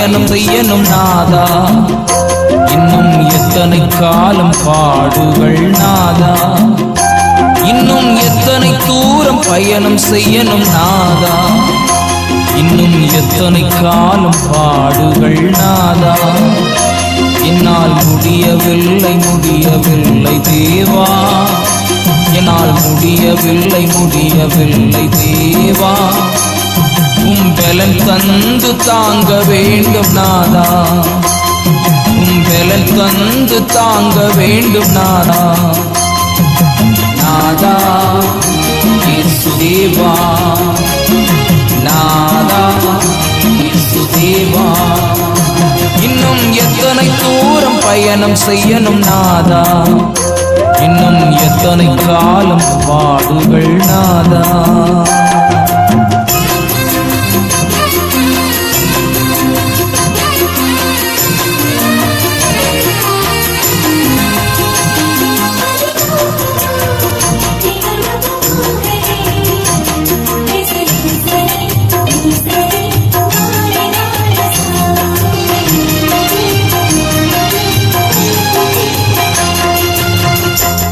செய்யணும் செய்யணும் நாதா. இன்னும் எத்தனை காலம் பாடுகள் நாதா. இன்னும் எத்தனை தூரம் பயணம் செய்யணும் நாதா. இன்னும் எத்தனை காலம் பாடுகள் நாதா. என்னால் முடியவில்லை முடியவில்லை தேவா. என்னால் முடியவில்லை முடியவில்லை தேவா. உம் பலன் தந்து தாங்க வேண்டும் நாதா. உம் பலன் தந்து தாங்க வேண்டும் நாதா. நாதா இயேசு நாதா இயேசு இன்னும் எத்தனை தூரம் பயணம் செய்யணும் நாதா. இன்னும் எத்தனை காலம் பாடுகள் நாதா.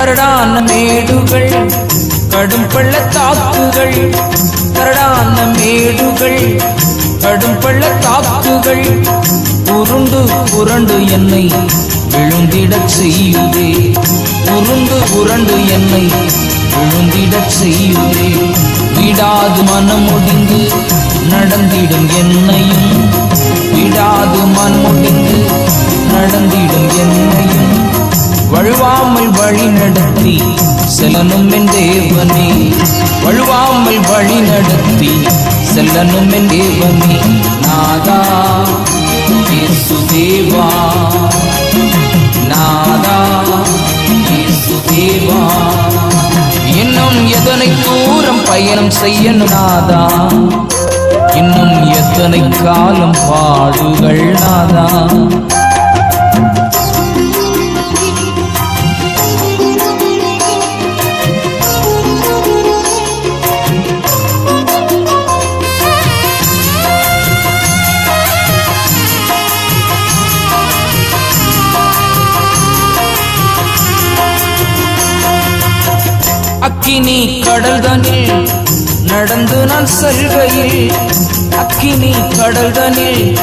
கரடான மேடுகள் கடும் பள்ளத்தாக்குகள். கரடான மேடுகள் கடும் பள்ளத்தாக்குகள். உருண்டு புரண்டு என்னை விழுந்திடச் செய்யுதே. உருண்டு புரண்டு என்னை விழுந்திடச் செய்யுதே. விடாது மனம் முடிந்து நடந்திடும் என்னையும். விடாது மனம் முடிந்து நடந்திடும் என்னையும். வழுவாமல் வழி நடத்தி செல்லனும் என் தேவனே வழுவாமல் வழி நடத்தி செல்லனும் என் தேவனே நாதா இயேசு தேவா. நாதா இயேசு தேவா. இன்னும் எதனை தூரம் பயணம் செய்யணும் நாதா? இன்னும் எத்தனை காலம் பாடுகள் நாதா? அக்கினி கடல்தனில் நடந்து நான் செல்கையில். அக்கினி கடல்தனில்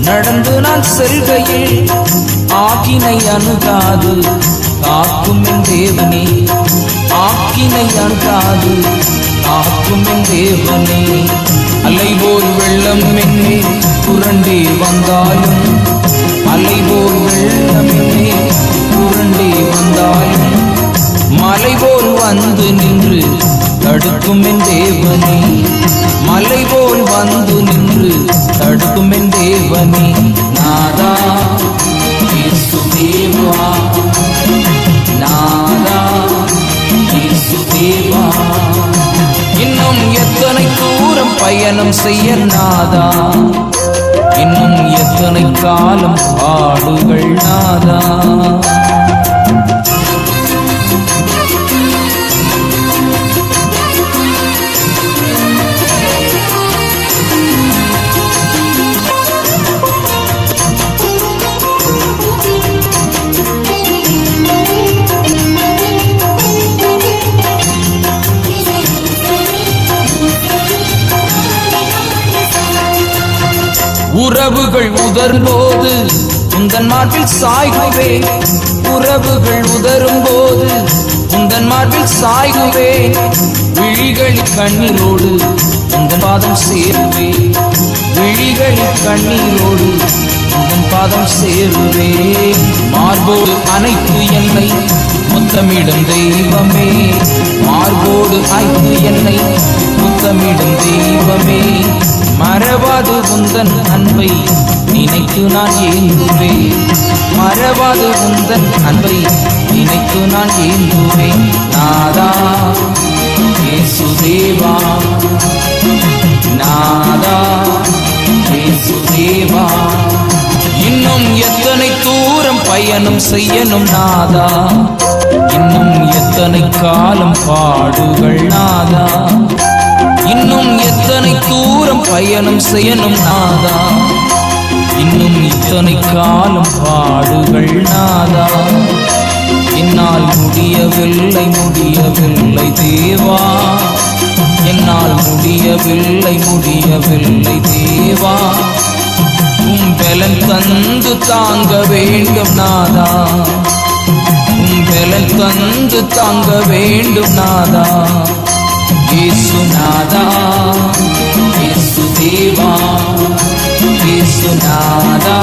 நடந்து நான் செல்கையில். ஆக்கினை அணுகாது காக்கும் என் தேவனே. ஆக்கினை அணுகாது காக்கும் என் தேவனே. அலைபோல் வெள்ளம் என்னே புரண்டே வந்தாலும் அலைபோல் வெள்ளம் என்னே புரண்டே வந்தாலும் மலைபோல் வந்து நின்று தடுக்கும் என் தேவனே. மலை போல் வந்து நின்று தடுக்கும் என் தேவனே. நாதா தேவா நாதா தேவா இன்னும் எத்தனை தூரம் பயணம் செய்ய நாதா? இன்னும் எத்தனை காலம் பாடுகள் நாதா? உறவுகள் உதரும்போது உந்தன் மார்பில் சாய்குவே. உறவுகள் உதரும்போது உந்தன் மார்பில் சாய்குவே. விழிகளில் கண்ணீரோடு உந்தன் பாதம் சேருவே. விழிகளில் கண்ணீரோடு உந்தன் பாதம் சேருவே. மார்போடு அனைத்து என்னை முத்தமிடும் தெய்வமே. மார்போடு அனைத்து என்னை முத்தமிடும் தெய்வமே. மறவாது உந்தன் அன்பை நினைத்து நான் ஏந்துவேன் மறவாது உந்தன் அன்பை நினைத்து நான் ஏந்துவேன் நாதா இயேசு தேவா நாதா இயேசு தேவா இன்னும் எத்தனை தூரம் பயணம் செய்யணும் நாதா? இன்னும் எத்தனை காலம் பாடுகள் நாதா? இன்னும் எத்தனை தூரம் பயணம் செய்யணும் நாதா? இன்னும் இத்தனை காலம் பாடுகள் நாதா? என்னால் முடியவில்லை முடியவில்லை தேவா. என்னால் முடியவில்லை முடியவில்லை தேவா. உம் பலன் தந்து தாங்க வேண்டும் நாதா. உம் பலன் தந்து தாங்க வேண்டும் நாதா. యేసునాదా యేసుదేవా యేసునాదా